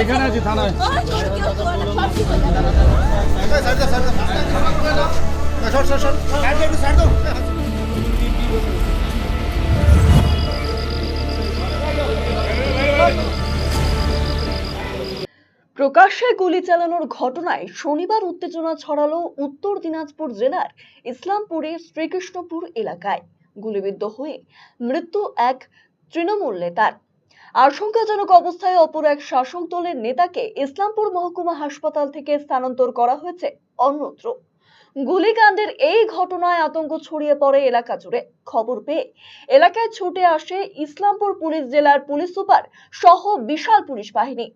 এখানে আছি, থানায়। প্রকাশ্যে গুলি চালানোর ঘটনায় শনিবার উত্তেজনা ছড়ালো উত্তর দিনাজপুর জেলার ইসলামপুরের শ্রীকৃষ্ণপুর এলাকায়। গুলিবিদ্ধ হয়ে মৃত্যু এক তৃণমূল নেতার। আশঙ্কাজনক অবস্থায় অপর এক শাসক দলের নেতাকে ইসলামপুর মহকুমা হাসপাতাল থেকে স্থানান্তর করা হয়েছে অন্যত্র। গুলিকাণ্ডের এই ঘটনায় আতঙ্ক ছড়িয়ে পড়ে এলাকা জুড়ে। খবর পেয়ে এলাকায় ছুটে আসে ইসলামপুর পুলিশ জেলার পুলিশ সুপার সহ বিশাল পুলিশ বাহিনী।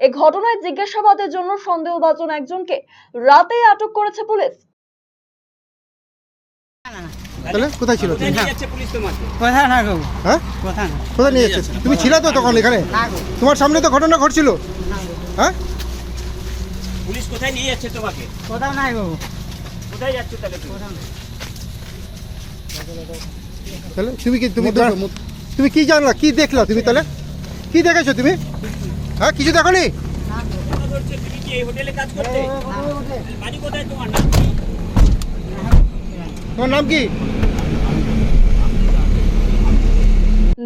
এ ঘটনায় জিজ্ঞাসাবাদের জন্য সন্দেহভাজন একজনকে রাতে আটক করেছে পুলিশ। তাহলে কোথায় ছিল তুমি? কোথায়? না গো। হ্যাঁ? কোথায়? নিয়ে যাচ্ছে? তুমি ছিলে তো তখন এখানে? তোমার সামনে তো ঘটনা ঘটছিল। হ্যাঁ? পুলিশ কোথায় নিয়ে যাচ্ছে তোমাকে? কোথাও নাই গো। কোথায় যাচ্ছে তাহলে তুমি? তাহলে তুমি কি তুমি তুমি কি জানলা? কি দেখলা তুমি তাহলে? কি দেখেছ তুমি? হ্যাঁ কিছু দেখো নি তুমি কি এই হোটেলে কাজ করতে? বাড়ি কোথায় তোমার? নাম? তোমার নাম কি?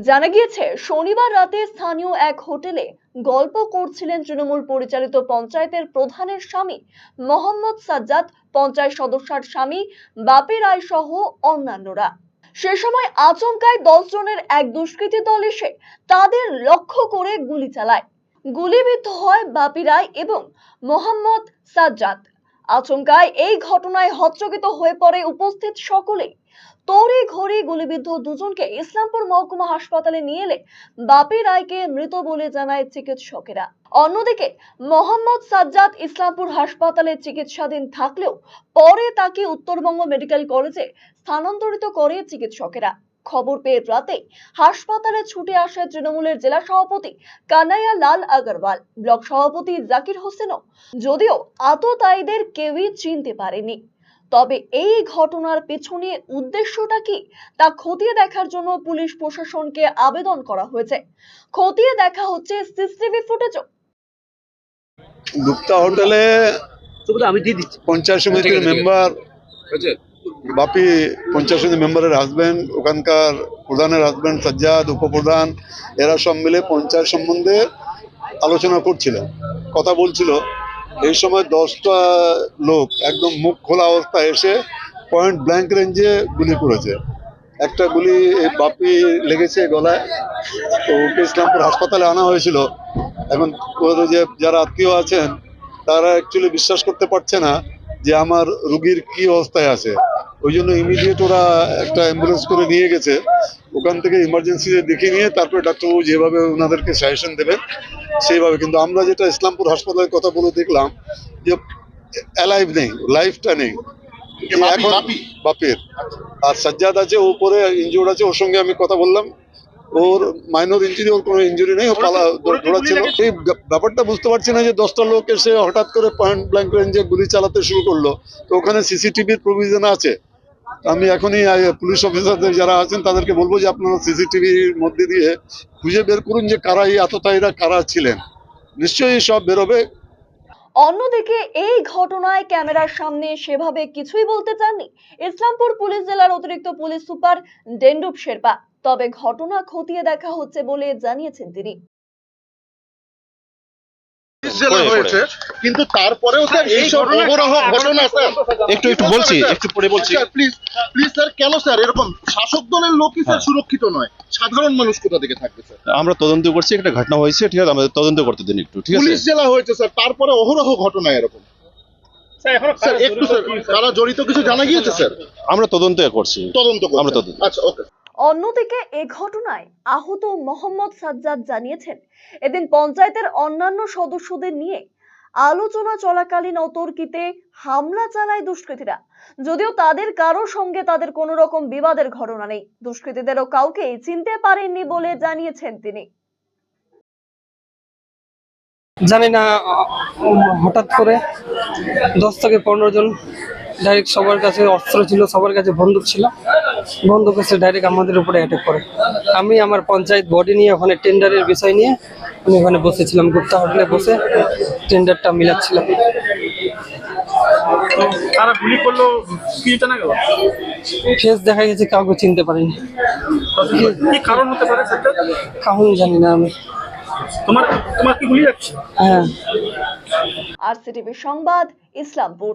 জানা গিয়েছে, শনিবার রাতে স্থানীয় এক হোটেলে গল্প করছিলেন তৃণমূল পরিচালিত পঞ্চায়েতের প্রধানের স্বামী মোহাম্মদ সাজ্জাদ, পঞ্চায়েত সদস্যার স্বামী বাপি রায় সহ অন্যান্যরা। সে সময় আচমকায় দশজনের এক দুষ্কৃতী দল এসে তাদের লক্ষ্য করে গুলি চালায়। গুলিবিদ্ধ হয় বাপি রায় এবং মোহাম্মদ সাজ্জাদ। আচমকায় এই ঘটনায় হচ্চকিত হয়ে পড়ে উপস্থিত সকলেই। তড়ি ঘড়ি গুলিবিদ্ধ দুজনকে ইসলামপুর মহকুমা হাসপাতালে নিয়ে এলে বাপি রায়কে মৃত বলে জানায় চিকিৎসকেরা। অন্যদিকে মোহাম্মদ সাজ্জাদ ইসলামপুর হাসপাতালে চিকিৎসাধীন থাকলেও পরে তাকে উত্তরবঙ্গ মেডিকেল কলেজে স্থানান্তরিত করে চিকিৎসকেরা। খবর পেয়ে রাতে হাসপাতালে ছুটে আসে তৃণমূলের জেলা সভাপতি কানাইয়া লাল আগরওয়াল। ব্লক সভাপতি জাকির হোসেনও যদিও আততায়ীদের কেউই চিনতে পারেনি। তবে এই ঘটনার পেছনে উদ্দেশ্যটা কি তা খতিয়ে দেখার জন্য পুলিশ প্রশাসনকে আবেদন করা হয়েছে। খতিয়ে দেখা হচ্ছে সিসিটিভি ফুটেজও। গুপ্তা হোটেলে আমি দিয়ে দিচ্ছি। পঞ্চায়েত সমিতির মেম্বার বাপি সমিতির মেম্বারের হাজবেন্ড ওখানকার প্রধানের হাজবেন্ড সাজ্জাদ, উপপ্রধান, এরা সব মিলে পঞ্চায়েত সম্বন্ধে আলোচনা করছিলেন। কথা বলছিল। এই সময় দশটা লোক একদম মুখ খোলা অবস্থায় এসে পয়েন্ট ব্ল্যাঙ্ক রেঞ্জে গুলি করেছে। একটা গুলি বাপি লেগেছে গলায়। তো ওকে ইসলামপুর হাসপাতালে আনা হয়েছিল। এখন যে যারা আত্মীয় আছেন, তারা অ্যাকচুয়ালি বিশ্বাস করতে পারছে না যে আমার রুগীর কি অবস্থায় আছে। ওই জন্য ইমিডিয়েট ওরা একটা অ্যাম্বুলেন্স করে নিয়ে গেছে। ওখান থেকে ইমার্জেন্সিতে দেখিয়ে নিয়ে তারপরে ডাক্তারবাবু যেভাবে ওনাদেরকে সাজেশন দেবেন সেইভাবে। কিন্তু আমরা যেটা ইসলামপুর হাসপাতালের কথা বলে দেখলাম যে অ্যালাইভ নেই লাইফটা নেই। এখন বাপের। আর সাজ্জাদ আছে ও ইনজুর্ড আছে ওর সঙ্গে আমি কথা বললাম। ওর মাইনর ইঞ্জুরি ওর কোনো ইঞ্জুরি নেই ও পালা দৌড়াচ্ছিল। এই ব্যাপারটা বুঝতে পারছি না যে দশটা লোক এসে হঠাৎ করে পয়েন্ট ব্ল্যাঙ্ক রেঞ্জে গুলি চালাতে শুরু করল। তো ওখানে সিসিটিভির প্রভিশন আছে। আমি এখনই পুলিশ অফিসারদের যারা আছেন তাদেরকে বলব যে আপনারা সিসিটিভির মধ্যে দিয়ে খুঁজে বের করুন যে কারা এই আততায়ীরা, কারা ছিলেন। নিশ্চয়ই সব বেরোবে। অন্যদিকে এই ঘটনায় ক্যামেরার সামনে সেভাবে কিছুই বলতে চাননি ইসলামপুর পুলিশ জেলার অতিরিক্ত পুলিশ সুপার ডেন্ডুপ শেরপা। তবে ঘটনা খতিয়ে দেখা হচ্ছে বলে জানিয়েছেন তিনি। জেলা হয়েছে কিন্তু তারপরেও স্যার এই সব অহরহ ঘটনা স্যার একটু একটু বলছি একটু পরে বলছি। প্লিজ প্লিজ স্যার কেন স্যার এরকম? শাসক দলের লোকই স্যার হ্যাঁ। সুরক্ষিত নয়। সাধারণ মানুষ কোথা থেকে থাকবে স্যার? আমরা তদন্ত করছি একটা ঘটনা হয়েছে ঠিক আছে? আমাদের তদন্ত করতে দিন একটু ঠিক আছে? পুলিশ জেলা হয়েছে স্যার তারপরে অহরহ ঘটনা এরকম। স্যার একটু স্যার কারা জড়িত কিছু জানা গিয়েছে স্যার? আমরা তদন্ত করছি। তদন্ত। আমরা তদন্ত। আচ্ছা ওকে। অন্যদিকে এ ঘটনায় আহত মোহাম্মদ সাজ্জাদ জানিয়েছেন, এদিন পঞ্চায়েতের অন্যান্য সদস্যদের নিয়ে আলোচনা চলাকালীন অতর্কিতে হামলা চালায় দুষ্কৃতীরা। যদিও তাদের কারও সঙ্গে তাদের কোনো রকম বিবাদের ঘটনা নেই। দুষ্কৃতীদেরও কাউকে চিনতে পারেননি বলে জানিয়েছেন তিনি। জানি না, হঠাৎ করে দশ থেকে পনেরো জন ডাইরেক্ট সবার কাছে অস্ত্র ছিল, সবার কাছে বন্দুক ছিল। বন্দুক এসে ডাইরেক্ট আমাদের উপরে অ্যাটাক করে। আমি আমার পঞ্চায়েত বডি নিয়ে ওখানে টেন্ডারের বিষয় নিয়ে আমি ওখানে বসেছিলাম গুপ্তা হোটেলে বসে টেন্ডারটা মিলাচ্ছিলাম। তারা গুলি করল কি জানা গেল? ফেস দেখা গেছে কাউকে চিনতে পারিনি। কি কারণ হতে পারে কারণ জানি না আমি। তোমার তোমার কি গুলি যাচ্ছে হ্যাঁ। আরসিটিভি সংবাদ ইসলামপুর।